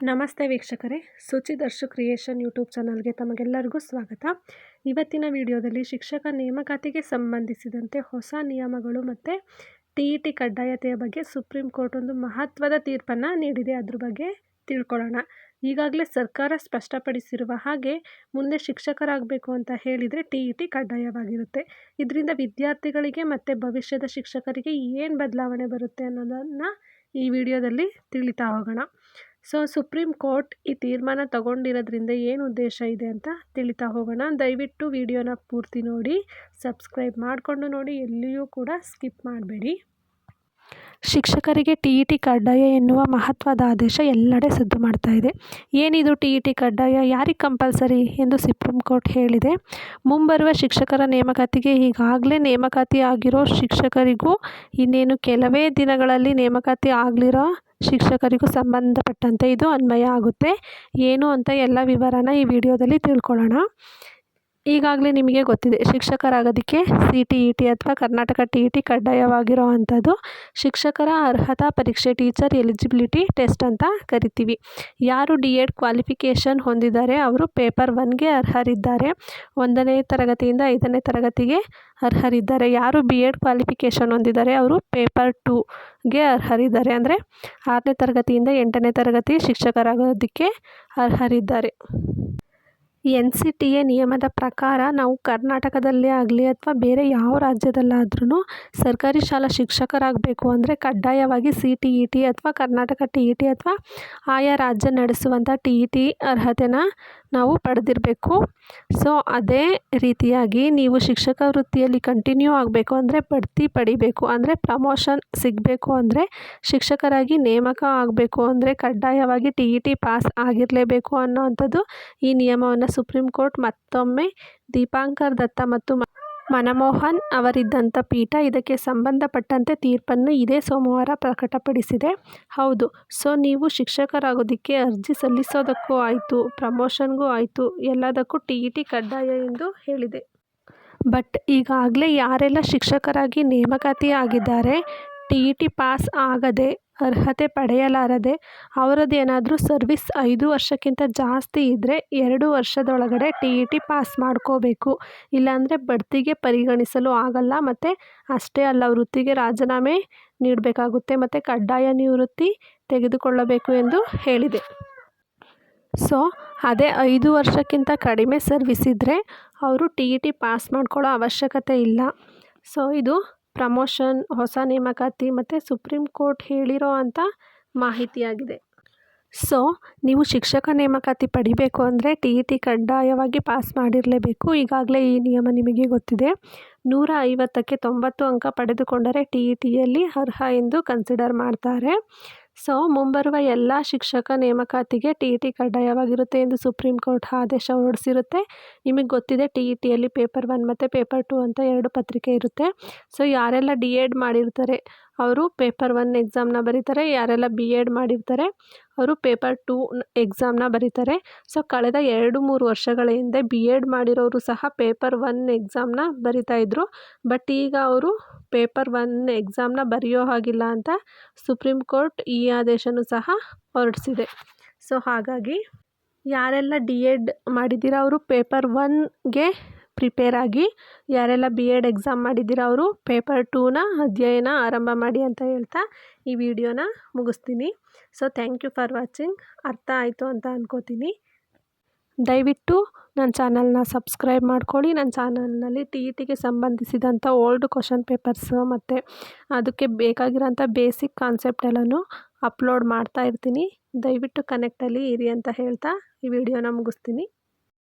ನಮಸ್ತೆ ವೀಕ್ಷಕರೇ ಸುಚಿದರ್ಶು creation YouTube ಚಾನಲ್ಗೆ ತಮಗೆಲ್ಲರಿಗೂ ಸ್ವಾಗತ. ಇವತ್ತಿನ ವಿಡಿಯೋದಲ್ಲಿ ಶಿಕ್ಷಕ ನೇಮಕಾತಿಗೆ ಸಂಬಂಧಿಸಿದಂತೆ ಹೊಸ ನಿಯಮಗಳು ಮತ್ತು ಟಿ ಇ ಟಿ ಕಡ್ಡಾಯತೆಯ ಬಗ್ಗೆ ಸುಪ್ರೀಂ ಕೋರ್ಟ್ ಒಂದು ಮಹತ್ವದ ತೀರ್ಪನ್ನು ನೀಡಿದೆ. ಅದ್ರ ಬಗ್ಗೆ ತಿಳ್ಕೊಳ್ಳೋಣ. ಈಗಾಗಲೇ ಸರ್ಕಾರ ಸ್ಪಷ್ಟಪಡಿಸಿರುವ ಹಾಗೆ ಮುಂದೆ ಶಿಕ್ಷಕರಾಗಬೇಕು ಅಂತ ಹೇಳಿದರೆ ಟಿ ಇ ಟಿ ಕಡ್ಡಾಯವಾಗಿರುತ್ತೆ. ಇದರಿಂದ ವಿದ್ಯಾರ್ಥಿಗಳಿಗೆ ಮತ್ತು ಭವಿಷ್ಯದ ಶಿಕ್ಷಕರಿಗೆ ಏನು ಬದಲಾವಣೆ ಬರುತ್ತೆ ಅನ್ನೋದನ್ನು ಈ ವಿಡಿಯೋದಲ್ಲಿ ತಿಳಿತಾ ಹೋಗೋಣ. ಸೊ ಸುಪ್ರೀಂ ಕೋರ್ಟ್ ಈ ತೀರ್ಮಾನ ತಗೊಂಡಿರೋದ್ರಿಂದ ಏನು ಉದ್ದೇಶ ಇದೆ ಅಂತ ತಿಳಿತಾ ಹೋಗೋಣ. ದಯವಿಟ್ಟು ವಿಡಿಯೋನ ಪೂರ್ತಿ ನೋಡಿ, ಸಬ್ಸ್ಕ್ರೈಬ್ ಮಾಡಿಕೊಂಡು ನೋಡಿ, ಎಲ್ಲಿಯೂ ಕೂಡ ಸ್ಕಿಪ್ ಮಾಡಬೇಡಿ. ಶಿಕ್ಷಕರಿಗೆ ಟಿ ಇ ಟಿ ಕಡ್ಡಾಯ ಎನ್ನುವ ಮಹತ್ವದ ಆದೇಶ ಎಲ್ಲೆಡೆ ಸದ್ದು ಮಾಡ್ತಾ ಇದೆ. ಏನಿದು ಟಿ ಇ ಟಿ ಕಡ್ಡಾಯ? ಯಾರಿಗೆ ಕಂಪಲ್ಸರಿ ಎಂದು ಸುಪ್ರೀಂ ಕೋರ್ಟ್ ಹೇಳಿದೆ. ಮುಂಬರುವ ಶಿಕ್ಷಕರ ನೇಮಕಾತಿಗೆ ಈಗಾಗಲೇ ನೇಮಕಾತಿ ಆಗಿರೋ ಶಿಕ್ಷಕರಿಗೂ ಇನ್ನೇನು ಕೆಲವೇ ದಿನಗಳಲ್ಲಿ ನೇಮಕಾತಿ ಆಗಲಿರೋ ಶಿಕ್ಷಕರಿಗೂ ಸಂಬಂಧಪಟ್ಟಂತೆ ಇದು ಅನ್ವಯ ಆಗುತ್ತೆ. ಏನು ಅಂತ ಎಲ್ಲ ವಿವರನ ಈ ವಿಡಿಯೋದಲ್ಲಿ ತಿಳ್ಕೊಳ್ಳೋಣ. ಈಗಾಗಲೇ ನಿಮಗೆ ಗೊತ್ತಿದೆ, ಶಿಕ್ಷಕರಾಗೋದಕ್ಕೆ ಸಿ ಟಿ ಇ ಟಿ ಅಥವಾ ಕರ್ನಾಟಕ ಟಿ ಇ ಟಿ ಕಡ್ಡಾಯವಾಗಿರೋ ಅಂಥದ್ದು ಶಿಕ್ಷಕರ ಅರ್ಹತಾ ಪರೀಕ್ಷೆ ಟೀಚರ್ ಎಲಿಜಿಬಿಲಿಟಿ ಟೆಸ್ಟ್ ಅಂತ ಕರಿತೀವಿ. ಯಾರು ಡಿ ಎಡ್ ಕ್ವಾಲಿಫಿಕೇಷನ್ ಹೊಂದಿದ್ದಾರೆ, ಅವರು ಪೇಪರ್ ಒನ್ಗೆ ಅರ್ಹರಿದ್ದಾರೆ. ಒಂದನೇ ತರಗತಿಯಿಂದ ಐದನೇ ತರಗತಿಗೆ ಅರ್ಹರಿದ್ದಾರೆ. ಯಾರು ಬಿ ಎಡ್ ಕ್ವಾಲಿಫಿಕೇಷನ್ ಹೊಂದಿದ್ದಾರೆ, ಅವರು ಪೇಪರ್ ಟೂಗೆ ಅರ್ಹರಿದ್ದಾರೆ. ಅಂದರೆ ಆರನೇ ತರಗತಿಯಿಂದ ಎಂಟನೇ ತರಗತಿ ಶಿಕ್ಷಕರಾಗೋದಕ್ಕೆ ಅರ್ಹರಿದ್ದಾರೆ. ಎನ್ ಸಿ ಟಿ ಎ ನಿಯಮದ ಪ್ರಕಾರ ನಾವು ಕರ್ನಾಟಕದಲ್ಲೇ ಆಗಲಿ ಅಥವಾ ಬೇರೆ ಯಾವ ರಾಜ್ಯದಲ್ಲಾದ್ರೂ ಸರ್ಕಾರಿ ಶಾಲಾ ಶಿಕ್ಷಕರಾಗಬೇಕು ಅಂದರೆ ಕಡ್ಡಾಯವಾಗಿ ಸಿ ಟಿ ಇ ಟಿ ಅಥವಾ ಕರ್ನಾಟಕ ಟಿ ಇ ಟಿ ಅಥವಾ ಆಯಾ ರಾಜ್ಯ ನಡೆಸುವಂಥ ಟಿ ಇ ಟಿ ಅರ್ಹತೆನ ನಾವು ಪಡೆದಿರಬೇಕು. ಸೊ, ಅದೇ ರೀತಿಯಾಗಿ ನೀವು ಶಿಕ್ಷಕ ವೃತ್ತಿಯಲ್ಲಿ ಕಂಟಿನ್ಯೂ ಆಗಬೇಕು ಅಂದರೆ ಬಡ್ತಿ ಪಡಿಬೇಕು ಅಂದರೆ ಪ್ರಮೋಷನ್ ಸಿಗಬೇಕು ಅಂದರೆ ಶಿಕ್ಷಕರಾಗಿ ನೇಮಕ ಆಗಬೇಕು ಅಂದರೆ ಕಡ್ಡಾಯವಾಗಿ ಟಿ ಇ ಟಿ ಪಾಸ್ ಆಗಿರಲೇಬೇಕು ಅನ್ನೋ ಅಂಥದ್ದು ಈ ನಿಯಮವನ್ನು ಸುಪ್ರೀಂ ಕೋರ್ಟ್ ಮತ್ತೊಮ್ಮೆ ದೀಪಾಂಕರ್ ದತ್ತ ಮತ್ತು ಮನಮೋಹನ್ ಅವರಿದ್ದಂಥ ಪೀಠ ಇದಕ್ಕೆ ಸಂಬಂಧಪಟ್ಟಂತೆ ತೀರ್ಪನ್ನು ಇದೇ ಸೋಮವಾರ ಪ್ರಕಟಪಡಿಸಿದೆ. ಹೌದು, ಸೊ ನೀವು ಶಿಕ್ಷಕರಾಗೋದಕ್ಕೆ ಅರ್ಜಿ ಸಲ್ಲಿಸೋದಕ್ಕೂ ಆಯಿತು, ಪ್ರಮೋಷನ್ಗೂ ಆಯಿತು, ಎಲ್ಲದಕ್ಕೂ ಟಿ ಇ ಟಿ ಕಡ್ಡಾಯ ಎಂದು ಹೇಳಿದೆ. ಬಟ್ ಈಗಾಗಲೇ ಯಾರೆಲ್ಲ ಶಿಕ್ಷಕರಾಗಿ ನೇಮಕಾತಿ ಆಗಿದ್ದಾರೆ ಟಿ ಇ ಟಿ ಪಾಸ್ ಆಗದೆ ಅರ್ಹತೆ ಪಡೆಯಲಾರದೆ ಅವರದ್ದು ಏನಾದರೂ ಸರ್ವಿಸ್ ಐದು ವರ್ಷಕ್ಕಿಂತ ಜಾಸ್ತಿ ಇದ್ದರೆ ಎರಡು ವರ್ಷದೊಳಗಡೆ ಟಿ ಇ ಟಿ ಪಾಸ್ ಮಾಡ್ಕೋಬೇಕು. ಇಲ್ಲಾಂದರೆ ಬಡ್ತಿಗೆ ಪರಿಗಣಿಸಲು ಆಗಲ್ಲ. ಮತ್ತು ಅಷ್ಟೇ ಅಲ್ಲ, ವೃತ್ತಿಗೆ ರಾಜೀನಾಮೆ ನೀಡಬೇಕಾಗುತ್ತೆ. ಮತ್ತು ಕಡ್ಡಾಯ ನಿವೃತ್ತಿ ತೆಗೆದುಕೊಳ್ಳಬೇಕು ಎಂದು ಹೇಳಿದೆ. ಸೊ, ಅದೇ ಐದು ವರ್ಷಕ್ಕಿಂತ ಕಡಿಮೆ ಸರ್ವಿಸ್ ಇದ್ದರೆ ಅವರು ಟಿ ಇ ಟಿ ಪಾಸ್ ಮಾಡ್ಕೊಳ್ಳೋ ಅವಶ್ಯಕತೆ ಇಲ್ಲ. ಸೊ, ಇದು ಪ್ರಮೋಷನ್, ಹೊಸ ನೇಮಕಾತಿ ಮತ್ತು ಸುಪ್ರೀಂ ಕೋರ್ಟ್ ಹೇಳಿರೋ ಅಂಥ ಮಾಹಿತಿಯಾಗಿದೆ. ಸೊ, ನೀವು ಶಿಕ್ಷಕ ನೇಮಕಾತಿ ಪಡಿಬೇಕು ಅಂದರೆ ಟಿ ಇ ಟಿ ಕಡ್ಡಾಯವಾಗಿ ಪಾಸ್ ಮಾಡಿರಲೇಬೇಕು. ಈಗಾಗಲೇ ಈ ನಿಯಮ ನಿಮಗೆ ಗೊತ್ತಿದೆ. ನೂರ ಐವತ್ತಕ್ಕೆ ತೊಂಬತ್ತು ಅಂಕ ಪಡೆದುಕೊಂಡರೆ ಟಿ ಇ ಟಿಯಲ್ಲಿ ಅರ್ಹ ಎಂದು ಕನ್ಸಿಡರ್ ಮಾಡ್ತಾರೆ. ಸೊ, ಮುಂಬರುವ ಎಲ್ಲ ಶಿಕ್ಷಕ ನೇಮಕಾತಿಗೆ ಟಿ ಇ ಟಿ ಕಡ್ಡಾಯವಾಗಿರುತ್ತೆ ಎಂದು ಸುಪ್ರೀಂ ಕೋರ್ಟ್ ಆದೇಶ ಹೊರಡಿಸಿರುತ್ತೆ. ನಿಮಗೆ ಗೊತ್ತಿದೆ, ಟಿ ಇ ಟಿಯಲ್ಲಿ ಪೇಪರ್ ಒನ್ ಮತ್ತು ಪೇಪರ್ ಟು ಅಂತ ಎರಡು ಪತ್ರಿಕೆ ಇರುತ್ತೆ. ಸೊ, ಯಾರೆಲ್ಲ ಡಿ ಎಡ್ ಮಾಡಿರ್ತಾರೆ ಅವರು ಪೇಪರ್ ಒನ್ ಎಕ್ಸಾಮ್ನ ಬರೀತಾರೆ, ಯಾರೆಲ್ಲ ಬಿ ಎಡ್ ಮಾಡಿರ್ತಾರೆ, ಅವರು ಪೇಪರ್ ಟೂ ಎಕ್ಸಾಮ್ನ ಬರೀತಾರೆ. ಸೊ, ಕಳೆದ ಎರಡು ಮೂರು ವರ್ಷಗಳ ಹಿಂದೆ ಬಿ ಎಡ್ ಮಾಡಿರೋರು ಸಹ ಪೇಪರ್ ಒನ್ ಎಕ್ಸಾಮ್ನ ಬರಿತಾಯಿದ್ರು ಬಟ್ ಈಗ ಅವರು ಪೇಪರ್ ಒನ್ ಎಕ್ಸಾಮ್ನ ಬರೆಯೋ ಹಾಗಿಲ್ಲ ಅಂತ ಸುಪ್ರೀಂ ಕೋರ್ಟ್ ಈ ಆದೇಶನೂ ಸಹ ಹೊರಡಿಸಿದೆ. ಸೊ, ಹಾಗಾಗಿ ಯಾರೆಲ್ಲ ಡಿ ಎಡ್ ಮಾಡಿದ್ದೀರ, ಅವರು ಪೇಪರ್ ಒನ್ಗೆ ಪ್ರಿಪೇರ್ ಆಗಿ ಯಾರೆಲ್ಲ ಬಿ ಎಡ್ ಎಕ್ಸಾಮ್ ಮಾಡಿದ್ದೀರ ಅವರು ಪೇಪರ್ ಟೂನ ಅಧ್ಯಯನ ಆರಂಭ ಮಾಡಿ ಅಂತ ಹೇಳ್ತಾ ಈ ವಿಡಿಯೋನ ಮುಗಿಸ್ತೀನಿ. So thank you for watching ಅರ್ಥ ಆಯಿತು ಅಂತ ಅಂದ್ಕೋತೀನಿ ದಯವಿಟ್ಟು ನನ್ನ ಚಾನಲ್ನ ಸಬ್ಸ್ಕ್ರೈಬ್ ಮಾಡ್ಕೊಳ್ಳಿ. ನನ್ನ ಚಾನಲ್ನಲ್ಲಿ ಟಿ ಇ ಟಿಗೆ ಸಂಬಂಧಿಸಿದಂಥ ಓಲ್ಡ್ ಕ್ವಶನ್ ಪೇಪರ್ಸು ಮತ್ತು ಅದಕ್ಕೆ ಬೇಕಾಗಿರೋಂಥ ಬೇಸಿಕ್ ಕಾನ್ಸೆಪ್ಟ್ ಎಲ್ಲನೂ ಅಪ್ಲೋಡ್ ಮಾಡ್ತಾ ಇರ್ತೀನಿ. ದಯವಿಟ್ಟು ಕನೆಕ್ಟಲ್ಲಿ ಇರಿ ಅಂತ ಹೇಳ್ತಾ ಈ ವಿಡಿಯೋನ ಮುಗಿಸ್ತೀನಿ.